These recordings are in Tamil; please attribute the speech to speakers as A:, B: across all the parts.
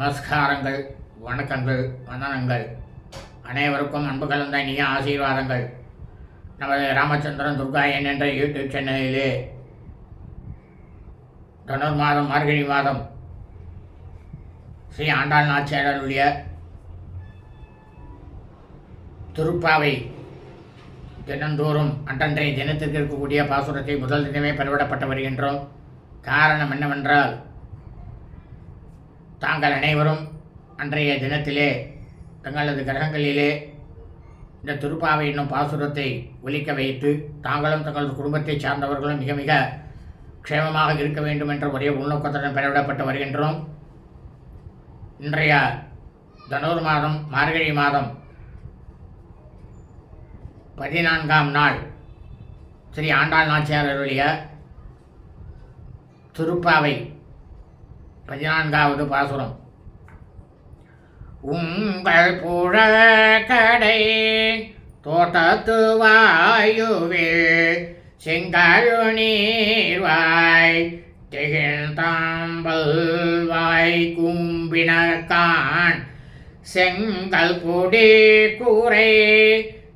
A: நமஸ்காரங்கள் வணக்கங்கள் வந்தனங்கள். அனைவருக்கும் அன்பு கலந்த இனிய ஆசீர்வாதங்கள். நமது ராமச்சந்திரன் துர்காயன் என்ற யூடியூப் சேனலிலே தொண்ணூறு மாதம் மார்கழி மாதம் ஸ்ரீ ஆண்டாள் நாச்சியாரருடைய திருப்பாவை தினந்தோறும் அன்றன்றைய தினத்திற்கு இருக்கக்கூடிய பாசுரத்தை முதல் தினமே பதிவிடப்பட்டு வருகின்றோம். காரணம் என்னவென்றால் தாங்கள் அனைவரும் அன்றைய தினத்திலே தங்களது கிரகங்களிலே இந்த திருப்பாவை என்னும் பாசுரத்தை ஒலிக்க வைத்து தாங்களும் தங்களது குடும்பத்தைச் சார்ந்தவர்களும் மிக மிக க்ஷேமமாக இருக்க வேண்டும் என்ற ஒரே உள்நோக்கத்துடன் பெறவிடப்பட்டு வருகின்றோம். இன்றைய தனூர் மாதம் மார்கழி மாதம் பதினான்காம் நாள் ஸ்ரீ ஆண்டாள் நாச்சியார் அருளிய திருப்பாவை பதினான்காவது பாசுரம். உங்கள் புழக்கடை தோட்டத்து வாயுவில் செங்காயு நீர்வாய் திகழ்ந்தாம்பல் வாய் கும்பினக்கான் செங்கல் பொடி கூரை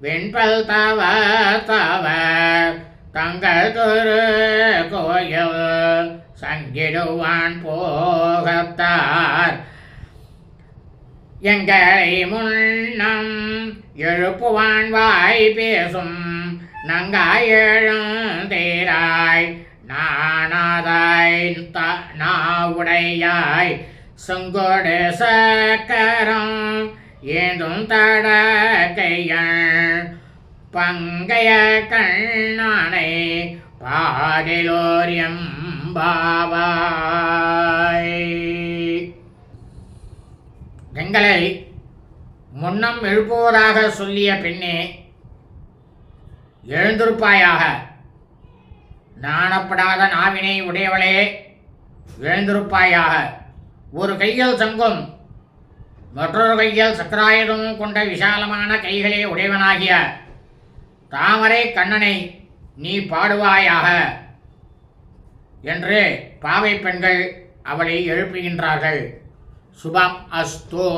A: வெண்பல் தவ தவ தங்கள் திரு கோயில் சங்கிடுவான் போகத்தார். எங்களை முன்னம் எழுப்புவான் வாய் பேசும். நங்காய் தேராய் நானாதாய் நாவுடையாய். செங்கோடு சக்கரம் ஏந்தும் தடக்கையள் பங்கைய கண்ணானை பாதிலோரியம் பாவாய். எங்களை முன்னம் எழுப்புவதாக சொல்லிய பெண்ணே எழுந்திருப்பாயாக. நாணப்படாத நாவினை உடையவளே எழுந்திருப்பாயாக. ஒரு கையில் சங்கும் மற்றொரு கையில் சக்கராயுதமும் கொண்ட விசாலமான கைகளே உடையவனாகிய தாமரை கண்ணனை நீ பாடுவாயாக என்று பாவை பெண்கள் அவளை எழுப்புகின்றார்கள். சுபம் அஸ்தோ.